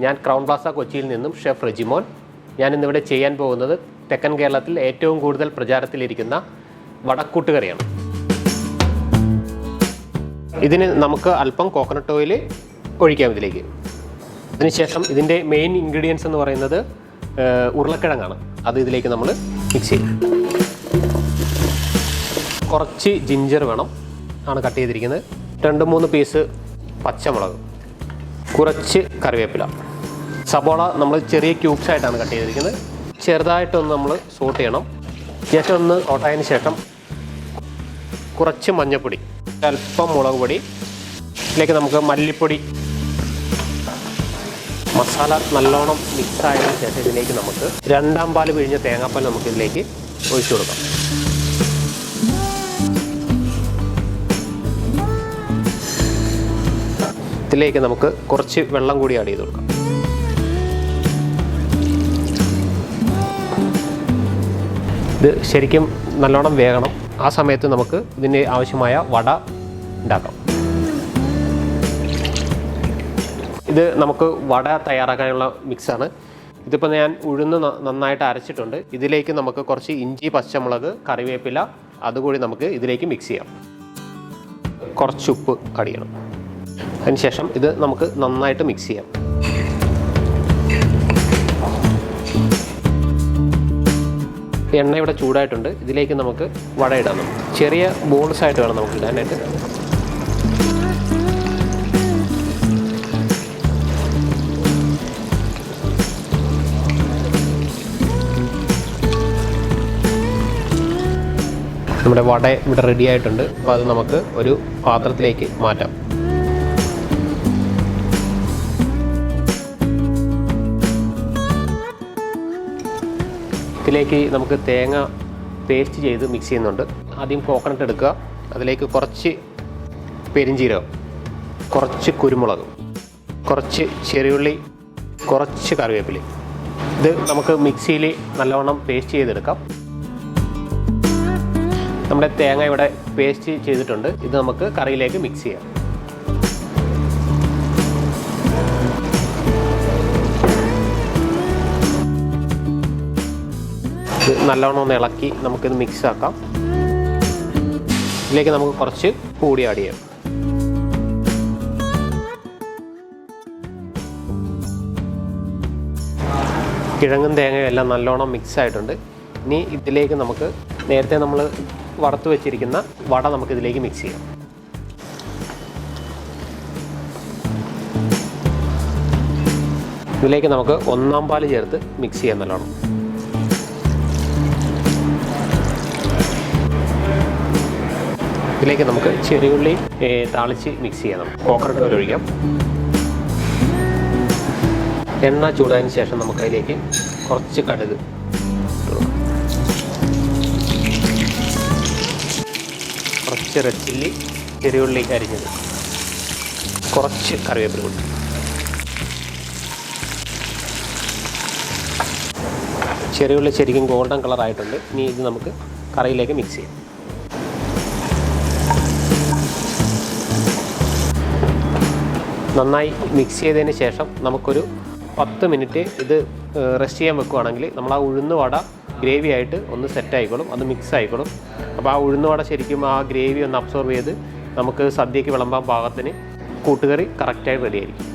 ഞാൻ crown Plaza കൊച്ചിയിൽ നിന്നും ഷെഫ് റെജിമോൻ. ഞാൻ ഇന്നിവിടെ ചെയ്യാൻ പോകുന്നത് തെക്കൻ കേരളത്തിൽ ഏറ്റവും കൂടുതൽ പ്രചാരത്തിലിരിക്കുന്ന വടക്കൂട്ടുകറിയാണ്. ഇതിന് നമുക്ക് അല്പം കോക്കനട്ട് ഓയിൽ ഒഴിക്കാം ഇതിലേക്ക്. അതിനുശേഷം ഇതിന്റെ മെയിൻ ഇൻഗ്രീഡിയൻസ് എന്ന് പറയുന്നത് ഉരുളക്കിഴങ്ങാണ്. അത് ഇതിലേക്ക് നമ്മൾ മിക്സ് ചെയ്യും. കുറച്ച് ജിഞ്ചർ വേണം. ആണ് കട്ട് ചെയ്തിരിക്കുന്നത്. രണ്ട് മൂന്ന് പീസ് പച്ചമുളക്. കുറച്ച് കറിവേപ്പില. സബോള നമ്മൾ ചെറിയ ക്യൂബ്സ് ആയിട്ടാണ് കട്ട് ചെയ്തിരിക്കുന്നത്. ചെറുതായിട്ടൊന്ന് നമ്മൾ സോട്ട് ചെയ്യണം. ശേഷം ഒന്ന് ഓട്ടായതിന് ശേഷം കുറച്ച് മഞ്ഞൾപ്പൊടി അല്പം മുളക് പൊടി ഇതിലേക്ക് നമുക്ക് മല്ലിപ്പൊടി മസാല നല്ലോണം മിക്സ് ആയതിനു ശേഷം ഇതിലേക്ക് നമുക്ക് രണ്ടാം പാൽ പിഴിഞ്ഞ തേങ്ങാപ്പാൽ നമുക്ക് ഇതിലേക്ക് ഒഴിച്ചു കൊടുക്കാം. ഇതിലേക്ക് നമുക്ക് കുറച്ച് വെള്ളം കൂടി ആഡ് ചെയ്ത് കൊടുക്കാം. ഇത് ശരിക്കും നല്ലോണം വേകണം. ആ സമയത്ത് നമുക്ക് ഇതിന് ആവശ്യമായ വട ഉണ്ടാക്കാം. ഇത് നമുക്ക് വട തയ്യാറാക്കാനുള്ള മിക്സാണ് ഇതിപ്പോൾ ഞാൻ ഉഴുന്ന് നന്നായിട്ട് അരച്ചിട്ടുണ്ട്. ഇതിലേക്ക് നമുക്ക് കുറച്ച് ഇഞ്ചി പച്ചമുളക് കറിവേപ്പില അതുകൂടി നമുക്ക് ഇതിലേക്ക് മിക്സ് ചെയ്യാം. കുറച്ച് ഉപ്പ് ചെയ്യണം. അതിനുശേഷം ഇത് നമുക്ക് നന്നായിട്ട് മിക്സ് ചെയ്യാം. എണ്ണ ഇവിടെ ചൂടായിട്ടുണ്ട്. ഇതിലേക്ക് നമുക്ക് വട ഇടാം ചെറിയ ബോൾസ് ആയിട്ട് വേണം നമുക്ക് ഇടാനായിട്ട്. നമ്മുടെ വട ഇവിടെ റെഡി ആയിട്ടുണ്ട്. അപ്പോൾ അത് നമുക്ക് ഒരു പാത്രത്തിലേക്ക് മാറ്റാം. ഇതിലേക്ക് നമുക്ക് തേങ്ങ പേസ്റ്റ് ചെയ്ത് മിക്സ് ചെയ്യുന്നുണ്ട്. ആദ്യം കോക്കനട്ട് എടുക്കുക. അതിലേക്ക് കുറച്ച് പെരിഞ്ചീരകം കുറച്ച് കുരുമുളക് കുറച്ച് ചെറിയുള്ളി കുറച്ച് കറിവേപ്പില ഇത് നമുക്ക് മിക്സിയിൽ നല്ലവണ്ണം പേസ്റ്റ് ചെയ്തെടുക്കാം. നമ്മുടെ തേങ്ങ ഇവിടെ പേസ്റ്റ് ചെയ്തിട്ടുണ്ട്. ഇത് നമുക്ക് കറിയിലേക്ക് മിക്സ് ചെയ്യാം. ഇത് നല്ലവണ്ണം ഒന്ന് ഇളക്കി നമുക്കിത് മിക്സ് ആക്കാം. ഇതിലേക്ക് നമുക്ക് കുറച്ച് കൂടി ആഡ് ചെയ്യാം. കിഴങ്ങും തേങ്ങയും എല്ലാം നല്ലോണം മിക്സ് ആയിട്ടുണ്ട്. ഇനി ഇതിലേക്ക് നമുക്ക് നേരത്തെ നമ്മൾ വറുത്ത് വെച്ചിരിക്കുന്ന വട നമുക്ക് ഇതിലേക്ക് മിക്സ് ചെയ്യാം. ഇതിലേക്ക് നമുക്ക് ഒന്നാം പാൽ ചേർത്ത് മിക്സ് ചെയ്യാൻ നല്ലോണം. ഇതിലേക്ക് നമുക്ക് ചെറിയുള്ളി താളിച്ച് മിക്സ് ചെയ്യണം. കോക്കനട്ട് ഓയിൽ ഒഴിക്കാം. എണ്ണ ചൂടായതിന് ശേഷം നമുക്ക് അതിലേക്ക് കുറച്ച് കടുക് കൊടുക്കാം. കുറച്ച് റെഡ് ചില്ലി ചെറിയുള്ളി അരിഞ്ഞത്. കുറച്ച് കറിവേപ്പില ചെറിയ ചെറിയുള്ളി ശരിക്കും ഗോൾഡൻ കളർ ആയിട്ടുണ്ട്. ഇനി ഇത് നമുക്ക് കറിയിലേക്ക് മിക്സ് ചെയ്യാം. നന്നായി മിക്സ് ചെയ്തതിന് ശേഷം നമുക്കൊരു പത്ത് മിനിറ്റ് ഇത് റെസ്റ്റ് ചെയ്യാൻ വെക്കുവാണെങ്കിൽ നമ്മൾ ആ ഉഴുന്ന് വട ഗ്രേവി ആയിട്ട് ഒന്ന് സെറ്റ് ആയിക്കോളും. അത് മിക്സ് ആയിക്കോളും. അപ്പോൾ ആ ഉഴുന്ന് വട ശരിക്കും ആ ഗ്രേവി ഒന്ന് അബ്സോർവ് ചെയ്ത് നമുക്ക് സദ്യക്ക് വിളമ്പാൻ പാകത്തിന് കൂട്ടുകറി കറക്റ്റായി റെഡി ആയിരിക്കും.